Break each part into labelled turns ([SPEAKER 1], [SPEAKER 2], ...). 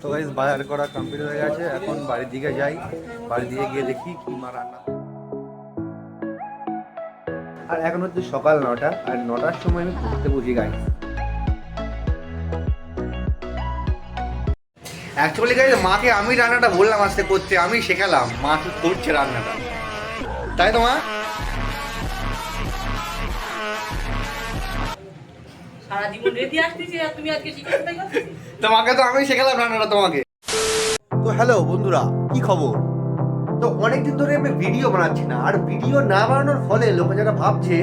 [SPEAKER 1] তো গাইস বাজার করা কমপ্লিট হয়ে গেছে। এখন বাড়ির দিকে যাই। বাড়ির দিকে গিয়ে দেখি কি মা রান্না আর এখন হচ্ছে সকাল নটা, আর নটার সময় আমি ঘুরতে বসি গাই অ্যাকচুয়ালি গাইস মাকে আমি রান্নাটা বললাম আজকে করতে, আমি শেখালাম। মা কি করছে রান্নাটা। তাই তো, মা?
[SPEAKER 2] সারা জীবন রেডি আসতেছি আর তুমি আজকে শিখেছো তাই
[SPEAKER 1] তোমাকে তো আমি শেখালাম রান্নাটা তোমাকে। তো হ্যালো বন্ধুরা কি খবর? তো অনেকদিন ধরে আমি ভিডিও বানাচ্ছি না আর ভিডিও না বানানোর ফলে লোকে যারা ভাবছে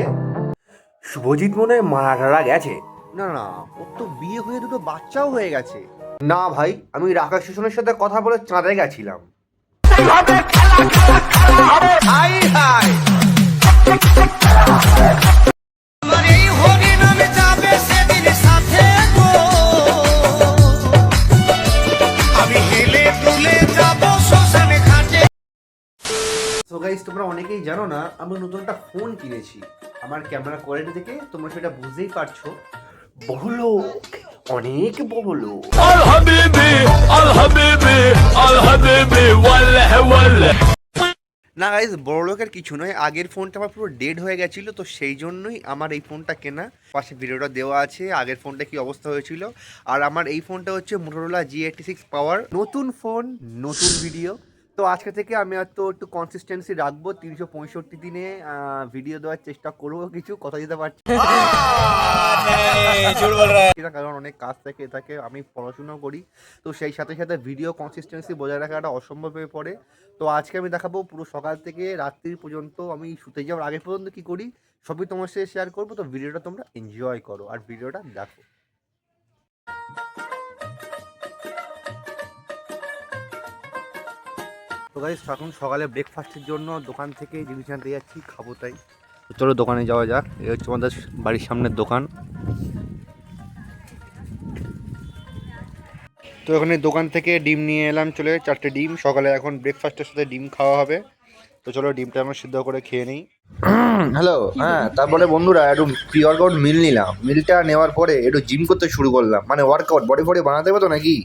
[SPEAKER 1] শুভজিৎ মনে হয় মারা টারা গেছে। না না ওর তো বিয়ে হয়ে দুটো বাচ্চাও হয়ে গেছে। না ভাই আমি রাকেশ কিশনের সাথে কথা বলে চাঁদে গেছিলাম। Hi hi! তোমরা অনেকেই জানো না আমি নতুন একটা ফোন কিনেছি। আমার ক্যামেরা কোয়ালিটি থেকে তোমরা সেটা বুঝতেই পারছ। বড় লোক অনেক বড় লোক
[SPEAKER 3] আল হাবিবি আল হাবিবি আল হাবিবি ওয়াল্লাহ ওয়াল্লাহ।
[SPEAKER 1] না গাইজ বড় লোকের কিছু নয়। আগের ফোনটা আমার পুরো ডেড হয়ে গেছিল তো সেই জন্যই আমার এই ফোনটা কেনা। পাশে ভিডিওটা দেওয়া আছে আগের ফোনটা কি অবস্থা হয়েছিল। আর আমার এই ফোনটা হচ্ছে Motorola G eighty six power নতুন ফোন নতুন ভিডিও তো আজকে থেকে আমি হয়তো একটু কনসিস্টেন্সি রাখব, তিনশো পঁয়ষট্টি দিনে ভিডিও দেওয়ার চেষ্টা করব কিছু, কথা দিতে পারছি কারণ অনেক কাজ থাকে থাকে, আমি পড়াশোনাও করি, তো সেই সাথে সাথে ভিডিও কনসিস্টেন্সি বজায় রাখাটা অসম্ভব হয়ে পড়ে। তো আজকে আমি দেখাবো পুরো সকাল থেকে রাত্রি পর্যন্ত আমি শুতে যাওয়ার আগে পর্যন্ত কি করি, সবই তোমার সাথে শেয়ার করব, তো ভিডিওটা তোমরা এনজয় করো, আর ভিডিওটা দেখো। তো গাইস এখন সকালে ব্রেকফাস্টের জন্য দোকান থেকে জিনিস আনতে যাচ্ছি, খাব তাই। চলো দোকানে যাওয়া যাক। এই হচ্ছে আমাদের বাড়ির সামনের দোকান। তো এখানে দোকান থেকে ডিম নিয়ে এলাম, চলে চারটে ডিম। সকালে এখন ব্রেকফাস্টের সাথে ডিম খাওয়া হবে। তো চলো ডিমটা আমরা সিদ্ধ করে খেয়ে নিই। হ্যালো হ্যাঁ তারপরে বন্ধুরা একটু প্রি ওয়ার্কআউট মিল নিলাম মিলটা নেওয়ার পরে একটু জিম করতে শুরু করলাম। মানে ওয়ার্কআউট বডি ফডি বানাতে হবে তো নাকি?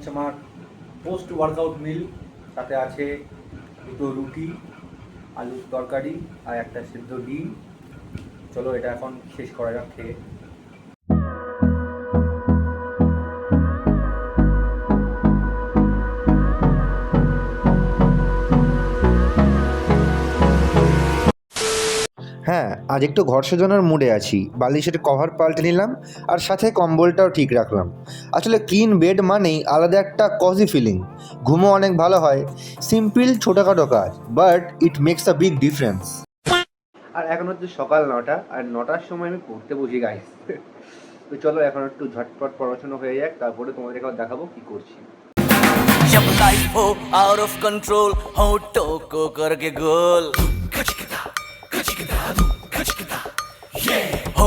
[SPEAKER 1] হচ্ছে আমার পোস্ট ওয়ার্কআউট মিল সাথে আছে দুটো রুটি, আলুর তরকারি আর একটা সিদ্ধ ডিম। চলো এটা এখন শেষ করা যাক, খেয়ে। আজ একটু ঘর সাজানোর মুডে আছি বালিশের কভার পাল্টে নিলাম আর সাথে কম্বলটাও ঠিক রাখলাম আসলে ক্লিন বেড মানেই আলাদা একটা কজি ফিলিং ঘুমও অনেক ভালো হয় সিম্পল ছোটোখাটো কাজ but it makes a big difference আর এখন হচ্ছে সকাল নটা আর নটার সময় আমি পড়তে বসি গাইস তো চলো এখন একটু ঝটপট পড়াশোনা হয়ে যাক তারপরে তোমাদের এখন দেখাবো কি করছি
[SPEAKER 4] जब लाइफ हो आउट ऑफ कंट्रोल होठों को करके गोल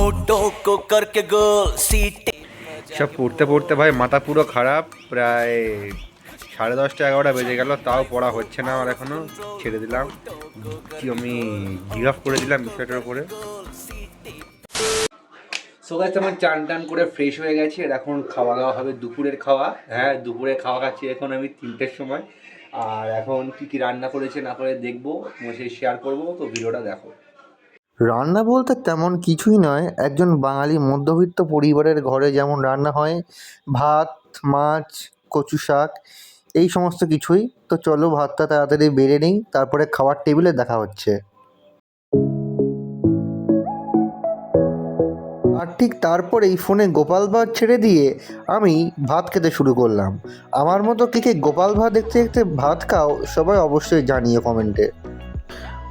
[SPEAKER 4] को करके गोल सीटे
[SPEAKER 1] সব পড়তে পড়তে ভাই মাথা পুরো খারাপ প্রায় সাড়ে দশটা এগারোটা বেজে গেল তাও পড়া হচ্ছে না আমার এখনো ছেড়ে দিলাম কি আমি গিভ আপ করে দিলাম বিষয়টার উপরে সো গাইস আমার চান টান করে ফ্রেশ হয়ে গেছি আর এখন খাওয়া দাওয়া হবে দুপুরের খাওয়া হ্যাঁ দুপুরে খাওয়া খাচ্ছি এখন আমি তিনটের সময় আর এখন কি কি রান্না করেছে না করে দেখবো তোমার সাথে শেয়ার করবো তো ভিডিওটা দেখো
[SPEAKER 5] রান্না বলতে তেমন কিছুই নয়। একজন বাঙালি মধ্যবিত্ত পরিবারের ঘরে যেমন রান্না হয়, ভাত, মাছ, কচু শাক, এই সমস্ত কিছুই। তো চলো ভাতটা তাড়াতাড়ি বেড়ে নিই, তারপরে খাওয়ার টেবিলে দেখা হচ্ছে। আর ঠিক তারপরেই ফোনে গোপাল ভাঁড় ছেড়ে দিয়ে আমি ভাত খেতে শুরু করলাম। আমার মতো কে কে গোপাল ভাঁড় দেখতে দেখতে ভাত খাও, সবাই অবশ্যই জানিয়ে কমেন্টে।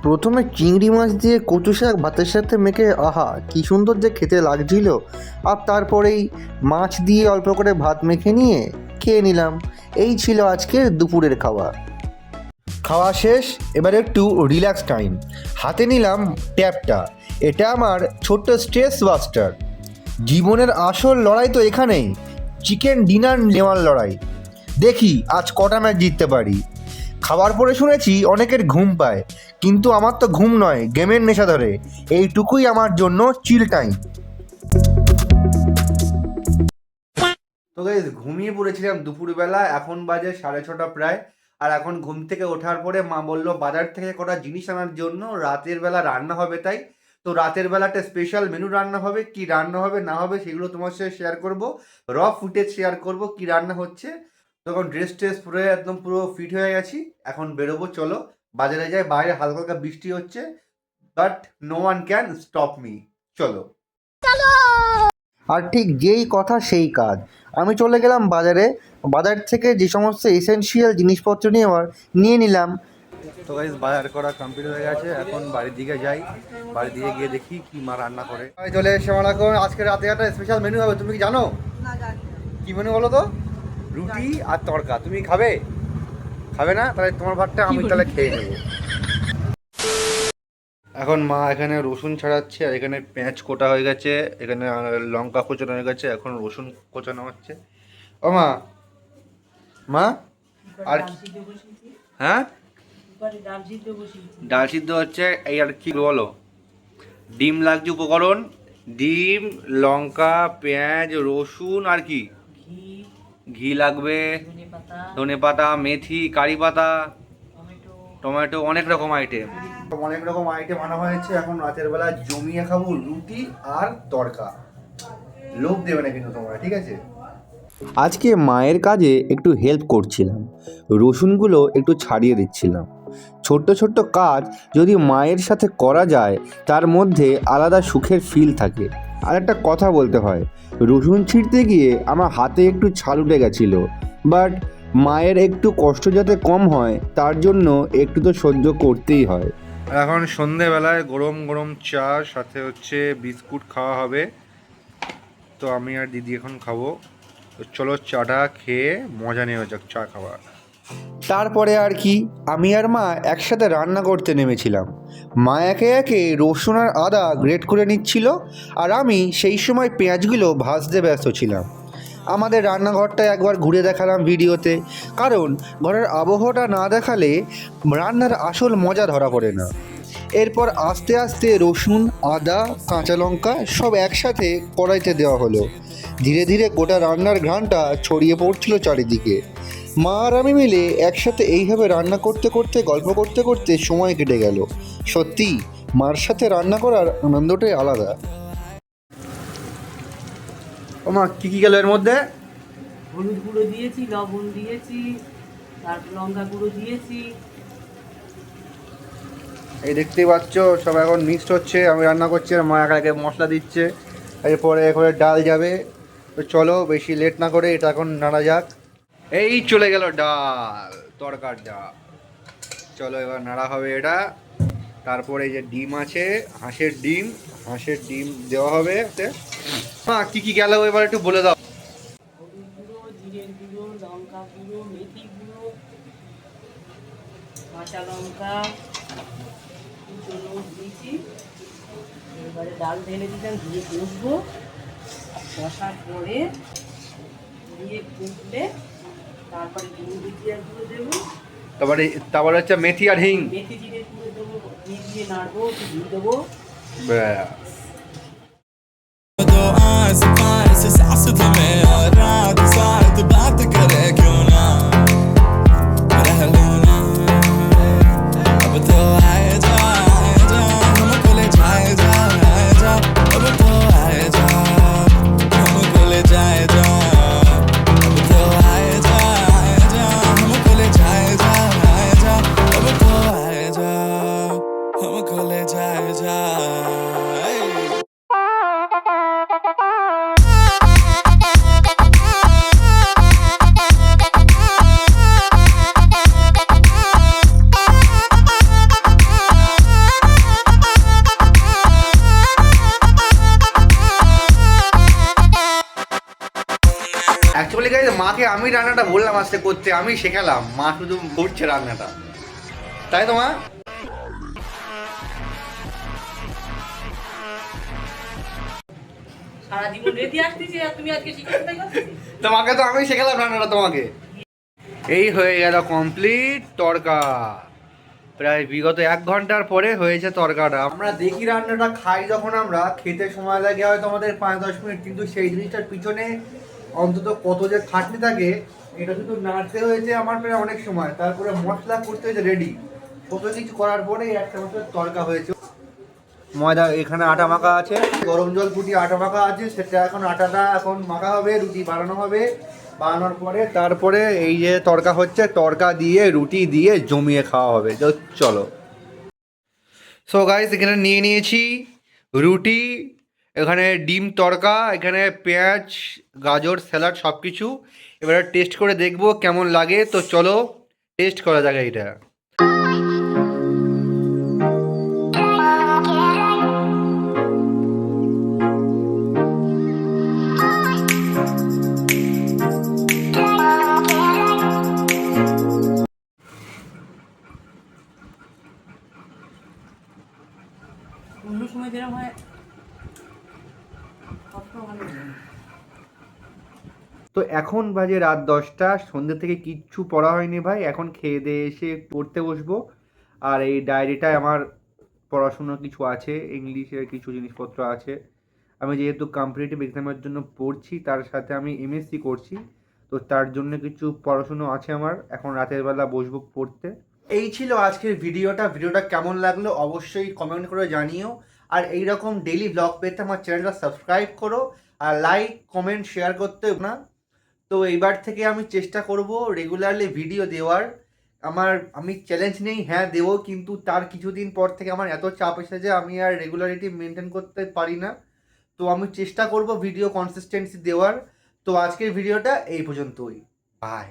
[SPEAKER 5] প্রথমে চিংড়ি মাছ দিয়ে কচু শাক ভাতের সাথে মেখে, আহা, কি সুন্দর যে খেতে লাগছিল। আর তারপরেই মাছ দিয়ে অল্প করে ভাত মেখে নিয়ে খেয়ে নিলাম। এই ছিল আজকের দুপুরের খাওয়া
[SPEAKER 1] খাওয়া শেষ, এবার একটু রিল্যাক্স টাইম হাতে নিলাম ট্যাপটা। এটা আমার ছোট্ট স্ট্রেস বাস্টার জীবনের আসল লড়াই তো এখানেই। চিকেন ডিনার নেওয়ার লড়াই। দেখি আজ কটা ম্যাচ জিততে পারি। খাবার পরে শুনেছি অনেকের ঘুম পায়। কিন্তু আমার তো ঘুম নয়, গেমের নেশা ধরে। এইটুকুই আমার জন্য চিল টাইম তো গাইজ ঘুমিয়ে পড়েছিলাম দুপুরবেলা, এখন বাজে সাড়ে ছটা প্রায়। আর এখন ঘুম থেকে ওঠার পরে মা বলল, বাজার থেকে কটা জিনিস আনার জন্য? রাতের বেলা রান্না হবে তাই? তো রাতের বেলাটা স্পেশাল মেনু রান্না হবে, কি রান্না হবে, না হবে, সেগুলো তোমার সাথে শেয়ার করব। র ফুটেজ শেয়ার করব, কি রান্না হচ্ছে। তখন ড্রেস ট্রেস পুরো একদম পুরো ফিট হয়ে গেছি। এখন বেরোবো, চলো। বাজারে যাই বাইরে হালকা হালকা বৃষ্টি হচ্ছে but no one can stop me চলো।
[SPEAKER 5] আর ঠিক যেই কথা সেই কাজ। আমি চলে গেলাম বাজারে বাজার থেকে যে সমস্ত এসেনশিয়াল জিনিসপত্র নিয়ে নেওয়ার নিয়ে নিলাম।
[SPEAKER 1] তো গাইজ বাজার করা কমপ্লিট হয়ে গেছে এখন বাড়ির দিকে যাই। বাড়ির দিকে গিয়ে দেখি কি মা রান্না করে। চলে এসে আমার এখন আজকে রাতে একটা স্পেশাল মেনু হবে তুমি কি জানো? কি মেনু বলো তো? রুটি আর তড়কা তুমি খাবে? খাবে না? তাহলে তোমার ভাতটা আমি তাহলে খেয়ে নেব। এখন মা এখানে রসুন ছাড়াচ্ছে আর এখানে পেঁয়াজ কোটা হয়ে গেছে এখানে লঙ্কা কোচানো হয়ে গেছে এখন রসুন কোচানো হচ্ছে। ও মা মা আর কি- হ্যাঁ?
[SPEAKER 2] ডাল সিদ্ধ বসিয়েছি।
[SPEAKER 1] ডাল সিদ্ধ হচ্ছে এই আর কি বলো? ডিম লাগছে উপকরণ ডিম লঙ্কা পেঁয়াজ রসুন আর কি?
[SPEAKER 2] ঘি।
[SPEAKER 1] ঘি লাগবে।
[SPEAKER 2] ধনে পাতা
[SPEAKER 1] মেথি কারি পাতা
[SPEAKER 2] টমেটো।
[SPEAKER 1] টমেটো অনেক রকম আইটেম অনেক রকম আইটেম আনা হয়েছে। এখন রাতের বেলা জমিয়ে খাব রুটি আর তড়কা। লোভ দেবে না কিন্তু তোমরা ঠিক আছে?
[SPEAKER 5] আজকে মায়ের কাজে একটু হেল্প করছিলাম। রসুনগুলো একটু ছাড়িয়ে দিচ্ছিলাম। ছোট্ট ছোট্ট কাজ যদি মায়ের সাথে করা যায় তার মধ্যে আলাদা সুখের ফিল থাকে। আর একটা কথা বলতে হয় রসুন ছিঁড়তে গিয়ে আমার হাতে একটু ছাল উঠে গেছিল। বাট মায়ের একটু কষ্ট যাতে কম হয় তার জন্য একটু তো সহ্য করতেই হয়।
[SPEAKER 1] আর এখন সন্ধেবেলায় গরম গরম চা সাথে হচ্ছে বিস্কুট খাওয়া হবে। তো আমি আর দিদি এখন খাব। তো চলো চাটা খেয়ে মজা নেওয়া যাক চা খাওয়া
[SPEAKER 5] তারপরে আর কি আমি আর মা একসাথে রান্না করতে নেমেছিলাম। মা একে একে রসুন আর আদা গ্রেট করে নিচ্ছিল আর আমি সেই সময় পেঁয়াজগুলো ভাজতে ব্যস্ত ছিলাম। আমাদের রান্নাঘরটা একবার ঘুরে দেখালাম ভিডিওতে। কারণ ঘরের আবহাওয়াটা না দেখালে রান্নার আসল মজা ধরা পড়ে না। এরপর আস্তে আস্তে রসুন, আদা, কাঁচা লঙ্কা সব একসাথে কড়াইতে দেওয়া হলো। ধীরে ধীরে গোটা রান্নার ঘ্রাণটা ছড়িয়ে পড়ছিল চারিদিকে। মা আর আমি মিলে একসাথে এইভাবে রান্না করতে করতে, গল্প করতে করতে সময় কেটে গেল। সত্যি মার সাথে রান্না করার আনন্দটাই আলাদা।
[SPEAKER 1] ও মা কি কি গেল এর মধ্যে?
[SPEAKER 2] হলুদ গুঁড়ো দিয়েছি লবণ দিয়েছি তারপর লঙ্কা গুঁড়ো দিয়েছি।
[SPEAKER 1] এই দেখতেই পাচ্ছ সব এখন মিক্সড হচ্ছে। আমি রান্না করছি আর মা একে একে মশলা দিচ্ছে। এরপরে এরপরে ডাল যাবে। তো চলো বেশি লেট না করে এটা এখন নাড়া যাক। এই চলে গেল ডাল তরকার ডাল। চলো এবার নাড়া হবে এটা। তারপরে এই যে ডিম আছে হাঁসের ডিম। হাঁসের ডিম দেওয়া হবে মা কি কি গেল এবার একটু বলে দাও।
[SPEAKER 2] গুঁড়ো গুঁড়ো গুঁড়ো গুঁড়ো কাঁচা লঙ্কা দিয়েছি এবারে ডাল ঢেলে দিলাম দিয়ে কষবো কষার পরে দিয়ে ফুটলে তারপরে ডিম ভিজিয়ে গুঁড়ো দেবো
[SPEAKER 1] তারপরে তারপরে হচ্ছে মেথি আর হিং।
[SPEAKER 2] মেথি জিরে গুঁড়ো দেবো দিয়ে নাড়বো ঘি দেবো।
[SPEAKER 1] আমি রান্নাটা বললাম আজকে করতে আমি শেখালাম মা শুধু করছে রান্নাটা। তাই তো মা? তোমাকে তো আমি শেখালাম রান্নাটা তোমাকে। এই হয়ে গেল কমপ্লিট তরকা প্রায় বিগত এক ঘণ্টার পরে হয়েছে তরকাটা আমরা দেখি রান্নাটা খাই যখন আমরা খেতে সময় লাগে হয়তো আমাদের পাঁচ দশ মিনিট কিন্তু সেই জিনিসটার পিছনে অন্তত কত যে খাটনি থাকে এটা শুধু নাড়তে হয়েছে আমার প্রায় অনেক সময়। তারপরে মশলা করতে হয়েছে রেডি কত কিছু করার পরে একটা মাত্র তরকা হয়েছে। ময়দা এখানে আটা মাখা আছে। গরম জল ফুটিয়ে আটা মাখা আছে সেটা এখন আটাটা এখন মাখা হবে রুটি বানানো হবে। বানানোর পরে তারপরে এই যে তরকা হচ্ছে তরকা দিয়ে রুটি দিয়ে জমিয়ে খাওয়া হবে। তো চলো। সো গাইস এখানে নিয়ে নিয়েছি রুটি এখানে ডিম তড়কা এখানে পেঁয়াজ, গাজর, স্যালাড সব কিছু এবারে টেস্ট করে দেখব কেমন লাগে। তো চলো টেস্ট করা যাক এইটা। এখন বাজে রাত দশটা, সন্ধ্যে থেকে কিচ্ছু পড়া হয়নি ভাই। এখন খেয়ে দিয়ে এসে পড়তে বসবো। আর এই ডায়েরিটায় আমার পড়াশুনো কিছু আছে, ইংলিশের কিছু জিনিসপত্র আছে। আমি যেহেতু কম্পিটিটিভ এক্সামের জন্য পড়ছি, তার সাথে আমি এমএসসি করছি। তো তার জন্য কিছু পড়াশুনো আছে আমার। এখন রাতের বেলা বসবো পড়তে। এই ছিল আজকের ভিডিওটা। ভিডিওটা কেমন লাগল অবশ্যই কমেন্ট করে জানিও। আর এই রকম ডেইলি ব্লগ পেতে আমার চ্যানেলটা সাবস্ক্রাইব করো। আর লাইক কমেন্ট শেয়ার করতে না। তো এইবার থেকে আমি চেষ্টা করব রেগুলারলি ভিডিও দেওয়ার। আমার, আমি চ্যালেঞ্জ নেই হ্যাঁ দেবো, কিন্তু তার কিছুদিন পর থেকে আমার এত চাপ এসে যে আমি আর রেগুলারিটি মেনটেন করতে পারি না। তো আমি চেষ্টা করব ভিডিও কনসিস্টেন্সি দেওয়ার। তো আজকের ভিডিওটা এই পর্যন্তই। বাই